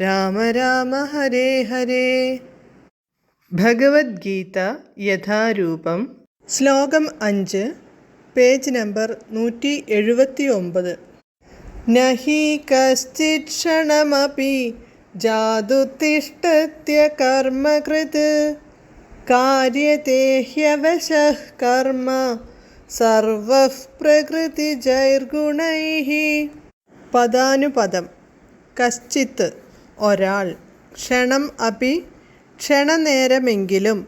രാമ രാമ ഹരേ ഹരേ. ഭഗവത്ഗീത യഥാരൂപം. ശ്ലോകം അഞ്ച് page number നൂറ്റി എഴുപത്തി ഒമ്പത് നഹി കശ്ചിത് ക്ഷണമപി ജാതുതിഷ്ഠത്യ കർമ്മകൃത്. കാര്യത്തെ കർമ്മ സർവ പ്രകൃതി ജൈർഗുണൈ പദാനുപദം കശ്ചിത്ത്. ഒരാൾ. ക്ഷണം അപി ക്ഷണനേരമെങ്കിലും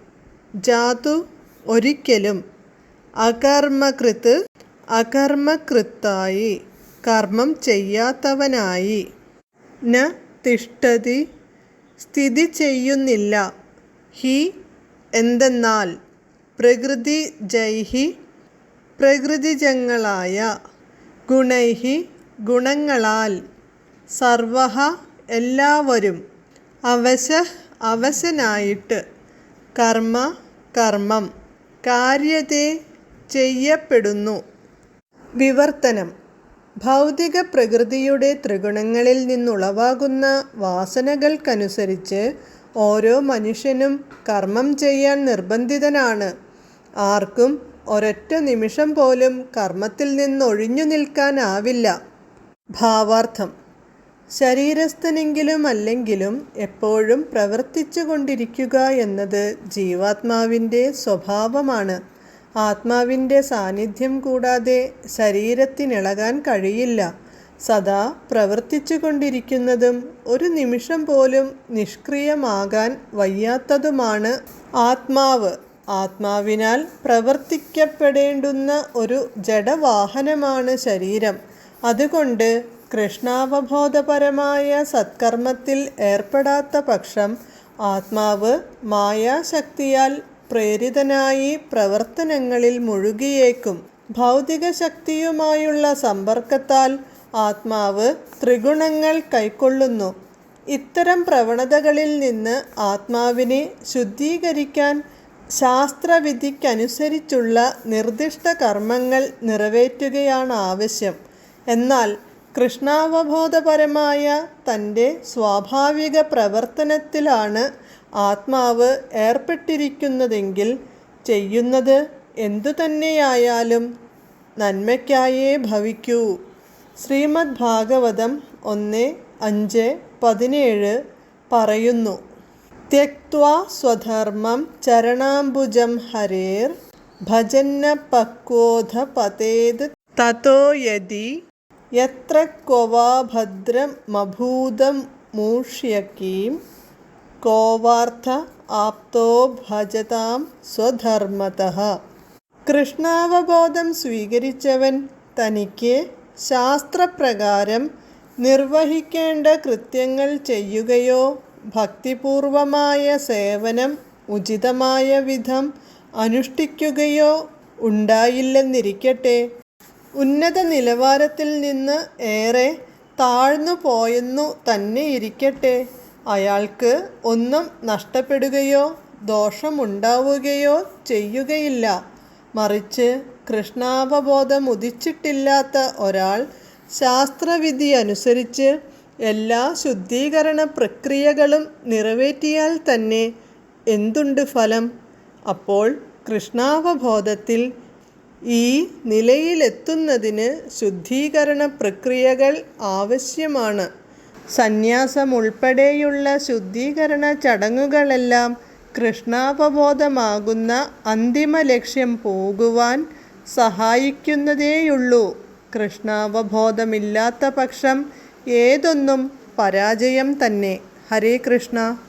ജാതു ഒരിക്കലും അകർമ്മകൃത് അകർമ്മകൃത്തായി കർമ്മം ചെയ്യാത്തവനായി. ന തിഷ്ടതി സ്ഥിതി ചെയ്യുന്നില്ല. ഹി എന്തെന്നാൽ പ്രകൃതി ജൈഹി പ്രകൃതിജങ്ങളായ ഗുണൈഹി ഗുണങ്ങളാൽ സർവഹ എല്ലാവരും അവശ അവശനായിട്ട് കർമ്മ കർമ്മം കാര്യത്തെ ചെയ്യപ്പെടുന്നു. വിവർത്തനം. ഭൗതിക പ്രകൃതിയുടെ ത്രിഗുണങ്ങളിൽ നിന്നുളവാകുന്ന വാസനകൾക്കനുസരിച്ച് ഓരോ മനുഷ്യനും കർമ്മം ചെയ്യാൻ നിർബന്ധിതനാണ്. ആർക്കും ഒരൊറ്റ നിമിഷം പോലും കർമ്മത്തിൽ നിന്നൊഴിഞ്ഞു നിൽക്കാനാവില്ല. ഭാവാർത്ഥം. ശരീരസ്ഥനെങ്കിലും അല്ലെങ്കിലും എപ്പോഴും പ്രവർത്തിച്ചു കൊണ്ടിരിക്കുക എന്നത് ജീവാത്മാവിന്റെ സ്വഭാവമാണ്. ആത്മാവിന്റെ സാന്നിധ്യം കൂടാതെ ശരീരത്തിനിളകാൻ കഴിയില്ല. സദാ പ്രവർത്തിച്ചു കൊണ്ടിരിക്കുന്നതും ഒരു നിമിഷം പോലും നിഷ്ക്രിയമാകാൻ വയ്യാത്തതുമാണ് ആത്മാവ്. ആത്മാവിനാൽ പ്രവർത്തിക്കപ്പെടേണ്ടുന്ന ഒരു ജഡവാഹനമാണ് ശരീരം. അതുകൊണ്ട് കൃഷ്ണാവബോധപരമായ സത്കർമ്മത്തിൽ ഏർപ്പെടാത്ത പക്ഷം ആത്മാവ് മായാശക്തിയാൽ പ്രേരിതനായി പ്രവർത്തനങ്ങളിൽ മുഴുകിയേക്കും. ഭൗതിക ശക്തിയുമായുള്ള സമ്പർക്കത്താൽ ആത്മാവ് ത്രിഗുണങ്ങൾ കൈക്കൊള്ളുന്നു. ഇത്തരം പ്രവണതകളിൽ നിന്ന് ആത്മാവിനെ ശുദ്ധീകരിക്കാൻ ശാസ്ത്രവിധിക്കനുസരിച്ചുള്ള നിർദ്ദിഷ്ട കർമ്മങ്ങൾ നിറവേറ്റുകയാണ് ആവശ്യം. എന്നാൽ കൃഷ്ണാവബോധപരമായ തന്റെ സ്വാഭാവിക പ്രവർത്തനത്തിലാണ് ആത്മാവ് ഏർപ്പെട്ടിരിക്കുന്നതെങ്കിൽ ചെയ്യുന്നത് എന്തുതന്നെയായാലും നന്മയ്ക്കായേ ഭവിക്കൂ. ശ്രീമദ് ഭാഗവതം ഒന്ന് അഞ്ച് പതിനേഴ് പറയുന്നു. തെക്വാ സ്വധർമ്മം ചരണാംബുജം ഹരേർ ഭജന്ന പക്വോധ പതേത് തതോ യതി യത്ര ക്വവാ ഭദ്രമഭൂതം മൂഷ്യക്കീം കോവാർത്ഥ ആപ്തോ ഭജതാം സ്വധർമ്മതഃ. കൃഷ്ണാവബോധം സ്വീകരിച്ചവൻ തനിക്ക് ശാസ്ത്രപ്രകാരം നിർവഹിക്കേണ്ട കൃത്യങ്ങൾ ചെയ്യുകയോ ഭക്തിപൂർവമായ സേവനം ഉചിതമായ വിധം അനുഷ്ഠിക്കുകയോ ഉണ്ടായില്ലെന്നിരിക്കട്ടെ. ഉന്നത നിലവാരത്തിൽ നിന്ന് ഏറെ താഴ്ന്നു പോയെന്നു തന്നെ ഇരിക്കട്ടെ. അയാൾക്ക് ഒന്നും നഷ്ടപ്പെടുകയോ ദോഷമുണ്ടാവുകയോ ചെയ്യുകയില്ല. മറിച്ച് കൃഷ്ണാവബോധം ഉദിച്ചിട്ടില്ലാത്ത ഒരാൾ ശാസ്ത്രവിധി അനുസരിച്ച് എല്ലാ ശുദ്ധീകരണ പ്രക്രിയകളും നിറവേറ്റിയാൽ തന്നെ എന്തുണ്ട് ഫലം? അപ്പോൾ കൃഷ്ണാവബോധത്തിൽ ഈ നിലയിലെത്തുന്നതിന് ശുദ്ധീകരണ പ്രക്രിയകൾ ആവശ്യമാണ്. സന്യാസമുൾപ്പെടെയുള്ള ശുദ്ധീകരണ ചടങ്ങുകളെല്ലാം കൃഷ്ണാവബോധമാകുന്ന അന്തിമ ലക്ഷ്യം പോകുവാൻ സഹായിക്കുന്നതേയുള്ളൂ. കൃഷ്ണാവബോധമില്ലാത്ത പക്ഷം ഏതൊന്നും പരാജയം തന്നെ. ഹരേ കൃഷ്ണ.